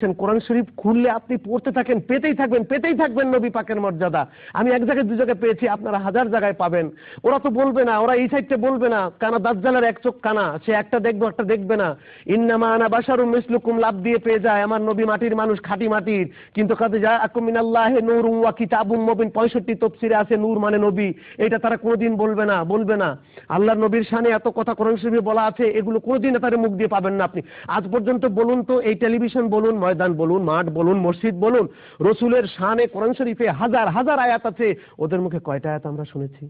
কোরআন শরীফ খুললে আপনি পড়তে থাকেন, পেতেই থাকবেন পেতেই থাকবেন নবী পাকের মর্যাদা। আমি এক জায়গায়, দু জায়গায় পেয়েছি, আপনারা হাজার জায়গায় পাবেন। ওরা তো বলবে না, ওরা এই সাইডটা বলবে না। কানা দাজ্জালের এক চোখ কানা, সে একটা দেখব, একটা দেখবে না। ইন্নামা আনা বাসারুম মিসলুকুম, লাভ দিয়ে পেয়ে যায় আমার নবী মাটির মানুষ খাঁটি মাটির। কিন্তু কাজে যা আকুমিনাল্লাহে নূর ওয়া কিতাবুম মুবিন 65 তফসিরে আছে নূর মানে নবী। এটা তারা কোনোদিন বলবে না বলবে না। আল্লাহর নবীর শানে এত কথা কোরআন শরীফে বলা আছে, এগুলো কোনোদিন তার মুখ দিয়ে পাবেন না আপনি। আজ পর্যন্ত বলুন তো, এই টেলিভিশন বলুন ময়দান বলুন, মাঠ বলুন, মসজিদ বলুন, রসুলের শানে কোরআন শরীফে হাজার হাজার আয়াত আছে। ওদের মুখে কয়টা আয়াত আমরা শুনেছি?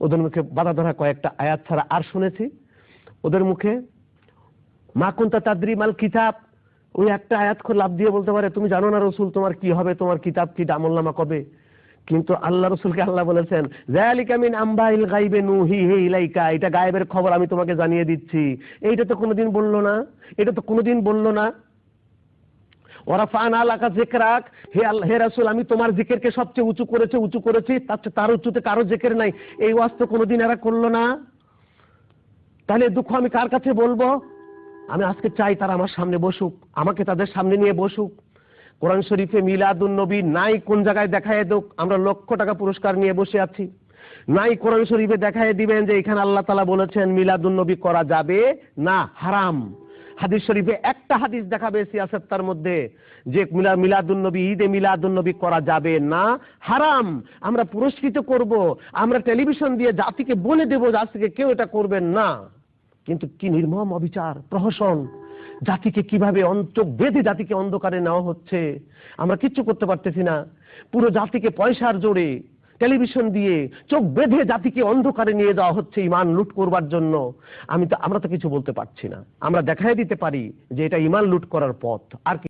ওদের মুখে বাধা ধরা কয়েকটা আয়াত ছাড়া আর শুনেছি। ওদের মুখে, মা কুন্তা তাদ্রি মাল কিতাব? ওই একটা আয়াত লাভ দিয়ে বলতে পারে, তুমি জানো না রসুল, তোমার কি হবে? তোমার কিতাব কি আমলনামা কবে? কিন্তু আল্লাহ রসুলকে আল্লাহ বলেছেন জালিকা মিন আম্বাইল গাইবে নুহি হে ইলাইকা। এটা গায়েবের খবর আমি তোমাকে জানিয়ে দিচ্ছি। এইটা তো কোনোদিন বলল না। এটা তো কোনোদিন বলল না। ওরা ফান আলাকা জেকরাক হে আল্লাহ হে রাসূল, আমি তোমার জিকিরকে সবচেয়ে উঁচু করেছে, উঁচু করেছি, তার তার উঁচুতে কারও জিকির নাই। এই ওয়াজ তো কোনোদিন এরা করল না। তাহলে দুঃখ আমি কার কাছে বলব? আমি আজকে চাই তারা আমার সামনে বসুক, আমাকে তাদের সামনে নিয়ে বসুক। কোরআন শরীফে মিলাদুন নবী নাই কোন জায়গায় দেখায় দোক, আমরা লক্ষ টাকা পুরস্কার নিয়ে বসে আছি। নাই কোরআন শরীফে দেখায় দিবেন যে এখানে আল্লাহ তালা বলেছেন, মিলাদুন নবী করা যাবে না, হারাম। হাদিস শরীফে একটা হাদিস দেখাবে সিয়াসত তার মধ্যে যে মিলা মিলাদুন নবী ঈদে মিলাদুন নবী করা যাবে না। হারাম। আমরা পুরস্কৃত করব। আমরা টেলিভিশন দিয়ে জাতিকে বলে দেবো থেকে কেউ এটা করবেন না। কিন্তু কি নির্মম অবিচার, প্রহসন। জাতিকে কীভাবে চোখ বেঁধে জাতিকে অন্ধকারে নেওয়া হচ্ছে? আমরা কিচ্ছু করতে পারতেছি না। পুরো জাতিকে পয়সার জোরে টেলিভিশন দিয়ে চোখ বেঁধে জাতিকে অন্ধকারে নিয়ে যাওয়া হচ্ছে ইমান লুট করবার জন্য। আমি তো, আমরা তো কিছু বলতে পারছি না। আমরা দেখাই দিতে পারি যে এটা ইমান লুট করার পথ। আর